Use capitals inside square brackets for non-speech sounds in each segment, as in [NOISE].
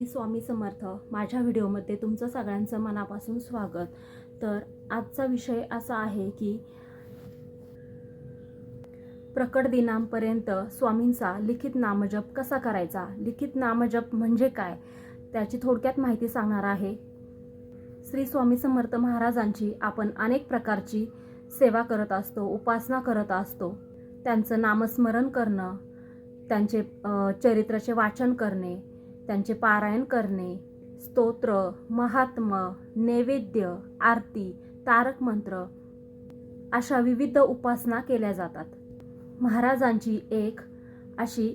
मी स्वामी समर्थ. माझ्या व्हिडिओमध्ये तुमचं सगळ्यांचं मनापासून स्वागत. तर आजचा विषय असा आहे की प्रकट दिनांपर्यंत स्वामींचा लिखित नामजप कसा करायचा? लिखित नामजप म्हणजे काय? त्याची थोडक्यात माहिती सांगणार आहे. श्री स्वामी समर्थ महाराजांची आपण अनेक प्रकारची सेवा करत असतो उपासना करत असतो. त्यांचं नामस्मरण करणं त्यांचे चरित्राचे वाचन करणे त्यांचे पारायण करणे स्तोत्र महात्म नैवेद्य आरती तारक मंत्र अशा विविध उपासना केल्या जातात. महाराजांची एक अशी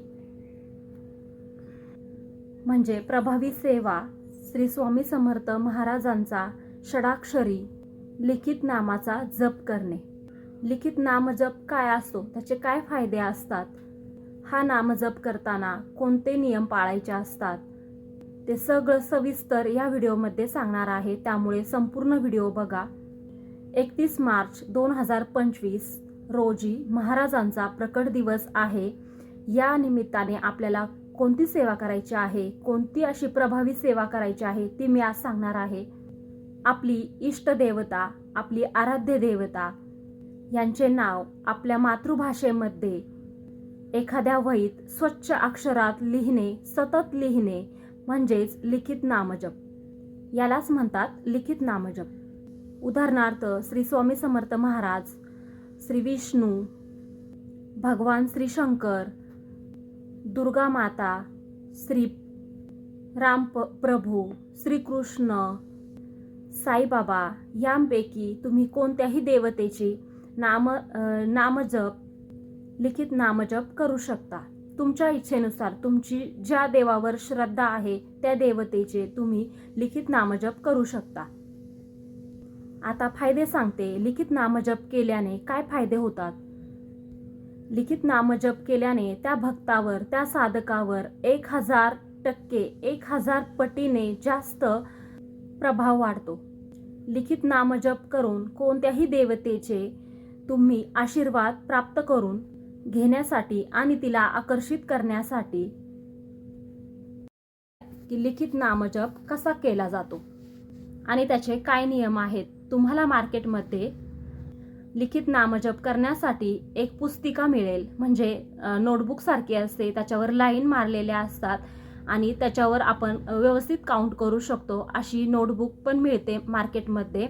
म्हणजे प्रभावी सेवा श्री स्वामी समर्थ महाराजांचा षडाक्षरी लिखित नामाचा जप करणे. लिखित नामजप काय असतो त्याचे काय फायदे असतात? हा नामजप करताना कोणते नियम पाळायचे असतात? ते सगळं सविस्तर या व्हिडिओमध्ये सांगणार आहे. त्यामुळे संपूर्ण व्हिडिओ बघा. एकतीस मार्च दोन हजार पंचवीस रोजी महाराजांचा प्रकट दिवस आहे. या निमित्ताने आपल्याला कोणती सेवा करायची आहे? कोणती अशी प्रभावी सेवा करायची आहे? ती मी आज सांगणार आहे. आपली इष्ट देवता आपली आराध्य देवता यांचे नाव आपल्या मातृभाषेमध्ये एखाद्या वहीत स्वच्छ अक्षरात लिहिणे सतत लिहिणे म्हणजेच लिखित नामजप. यालाच म्हणतात लिखित नामजप. उदाहरणार्थ श्री स्वामी समर्थ महाराज श्री विष्णू भगवान श्री शंकर दुर्गा माता श्री राम प- प्रभू श्रीकृष्ण साईबाबा यांपैकी तुम्ही कोणत्याही देवतेची नाम नामजप लिखित नामजप करू शकता. तुमच्या इच्छेनुसार तुमची ज्या देवावर श्रद्धा आहे त्या देवतेचे तुम्ही लिखित नामजप करू शकता. आता फायदे सांगते. लिखित नामजप केल्याने काय फायदे होतात? लिखित नामजप केल्याने त्या भक्तावर त्या साधकावर एक हजार टक्के एक हजार पटीने जास्त प्रभाव वाढतो. लिखित नामजप करून कोणत्याही देवतेचे तुम्ही आशीर्वाद प्राप्त करून घेण्यासाठी आणि तिला आकर्षित करण्यासाठी की लिखित नामजप कसा केला जातो? आणि त्याचे काय नियम आहेत? तुम्हाला मार्केटमध्ये लिखित नामजप करण्यासाठी एक पुस्तिका मिळेल. म्हणजे नोटबुक सारखी असते त्याच्यावर लाईन मारलेल्या असतात आणि त्याच्यावर आपण व्यवस्थित काउंट करू शकतो. अशी नोटबुक पण मिळते मार्केटमध्ये.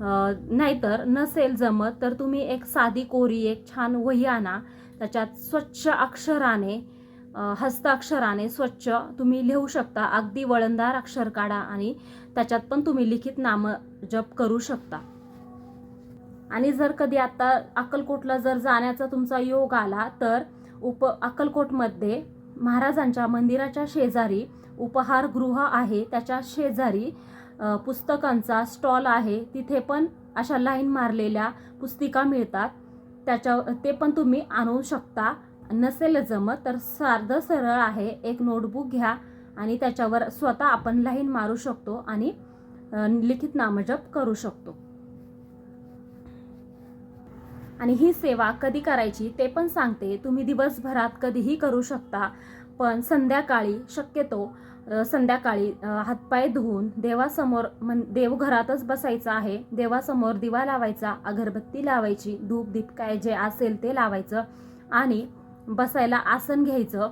नाहीतर नसेल जमत तर तुम्ही एक साधी कोरी एक छान वही आणा त्याच्यात स्वच्छ अक्षराने हस्ताक्षराने स्वच्छ तुम्ही लिहू शकता. अगदी वळणदार अक्षर काढा आणि त्याच्यात पण तुम्ही लिखित नाम जप करू शकता. आणि जर कधी आता अक्कलकोटला जर जाण्याचा तुमचा योग आला तर उप अक्कलकोटमध्ये महाराजांच्या मंदिराच्या शेजारी उपहारगृह आहे. त्याच्या शेजारी पुस्तकांचा स्टॉल आहे. तिथे पण अशा लाईन मारलेल्या पुस्तिका मिळतात. त्याच्या ते पण तुम्ही आणू शकता. नसेल जमत तर साधं सरळ आहे. एक नोटबुक घ्या आणि त्याच्यावर स्वतः आपण लाईन मारू शकतो आणि लिखित नामजप करू शकतो. आणि ही सेवा कधी करायची ते पण सांगते. तुम्ही दिवसभरात कधीही करू शकता पण संध्याकाळी शक्यतो संध्याकाळी हातपाय धुवून देवासमोर मन देवघरातच बसायचं आहे. देवासमोर दिवा लावायचा अगरबत्ती लावायची धूप दीप काय जे असेल ते लावायचं आणि बसायला आसन घ्यायचं.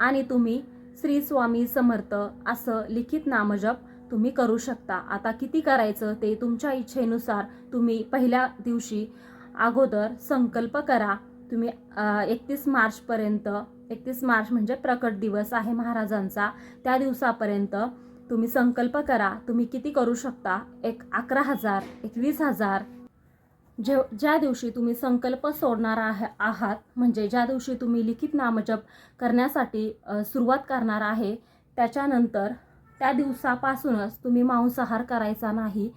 आणि तुम्ही श्री स्वामी समर्थ असं लिखित नामजप तुम्ही करू शकता. आता किती करायचं ते तुमच्या इच्छेनुसार तुम्ही पहिल्या दिवशी अगोदर संकल्प करा. तुम्ही एकतीस मार्चपर्यंत एकतीस मार्च म्हणजे प्रकट दिवस आहे महाराजांचा. त्या दिवसापर्यंत तुम्ही संकल्प करा तुम्ही किती करू शकता? एक अकरा हजार एकवीस हजार. जे ज्या दिवशी तुम्ही संकल्प सोडणार आह आहात म्हणजे ज्या दिवशी तुम्ही लिखित नामजप करण्यासाठी सुरुवात करणार आहे त्याच्यानंतर त्या दिवसापासूनच तुम्ही मांसाहार करायचा नाही.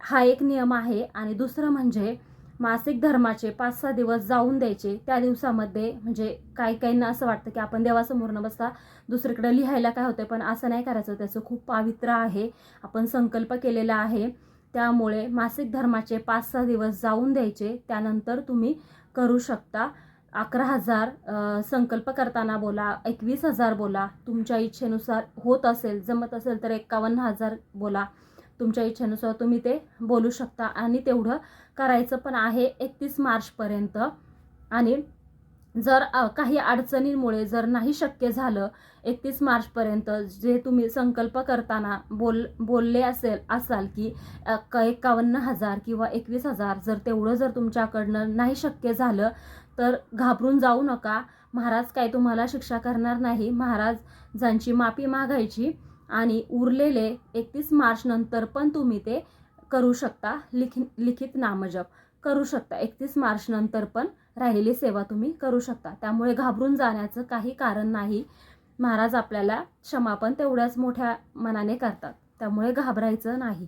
हा एक नियम आहे. आणि दुसरं म्हणजे मासिक धर्माचे पाच सहा दिवस जाऊन द्यायचे. त्या दिवसामध्ये म्हणजे काही काहींना असं वाटतं की आपण देवासमोर न बसता दुसरीकडे लिहायला काय होतं पण असं नाही करायचं. त्याचं खूप पावित्र्य आहे. आपण संकल्प केलेला आहे. त्यामुळे मासिक धर्माचे पाच सहा दिवस जाऊन द्यायचे. त्यानंतर तुम्ही करू शकता. अकरा हजार संकल्प करताना बोला एकवीस हजार बोला. तुमच्या इच्छेनुसार होत असेल जमत असेल तर एकावन्न हजार बोला. तुमच्या इच्छेनुसार तुम्ही ते बोलू शकता. आणि तेवढं करायचं पण आहे एकतीस मार्चपर्यंत. आणि जर काही अडचणींमुळे जर नाही शक्य झालं एकतीस मार्चपर्यंत जे तुम्ही संकल्प करताना बोल बोलले असेल असाल की एक्कावन्न एकावन्न हजार किंवा एकवीस हजार जर तेवढं जर तुमच्याकडनं नाही शक्य झालं तर घाबरून जाऊ नका. महाराज काय तुम्हाला शिक्षा करणार नाही. महाराज ज्यांची माफी मागायची. आणि उरलेले एकतीस मार्च नंतर पण तुम्ही ते करू शकता. लिखित लिखित नामजप करू शकता. एकतीस मार्च नंतर पण राहिलेली सेवा तुम्ही करू शकता. त्यामुळे घाबरून जाण्याचं काही कारण नाही. महाराज आपल्याला क्षमापण तेवढ्याच मोठ्या मनाने करतात. त्यामुळे घाबरायचं नाही.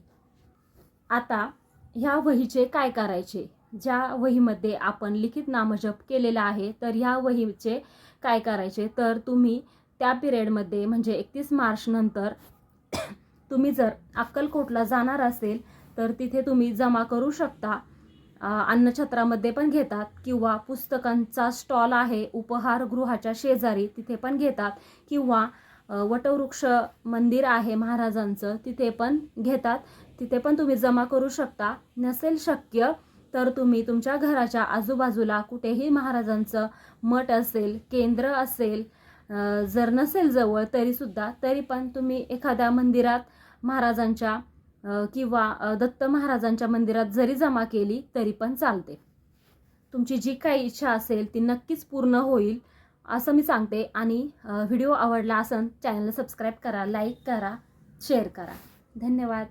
आता ह्या वहीचे काय करायचे? ज्या वहीमध्ये आपण लिखित नामजप केलेला आहे तर ह्या वहीचे काय करायचे? तर तुम्ही त्या पिरियडमध्ये म्हणजे एकतीस मार्च नंतर [COUGHS] तुम्ही जर अक्कलकोटला जाणार असेल तर तिथे तुम्ही जमा करू शकता अन्नछत्रामध्ये पण घेतात किंवा पुस्तकांचा स्टॉल आहे उपहारगृहाच्या शेजारी तिथे पण घेतात किंवा वटवृक्ष मंदिर आहे महाराजांचं तिथे पण घेतात. तिथे पण तुम्ही जमा करू शकता. नसेल शक्य तर तुम्ही तुमच्या घराच्या आजूबाजूला कुठेही महाराजांचं मठ असेल केंद्र असेल जर नसेल जवळ तरीसुद्धा तरी पण तुम्ही एखाद्या मंदिरात महाराजांच्या किंवा दत्त महाराजांच्या मंदिरात जरी जमा केली तरी पण चालते. तुमची जी काही इच्छा असेल ती नक्कीच पूर्ण होईल असं मी सांगते. आणि व्हिडिओ आवडला असेल चॅनलला सबस्क्राईब करा लाईक करा शेअर करा. धन्यवाद.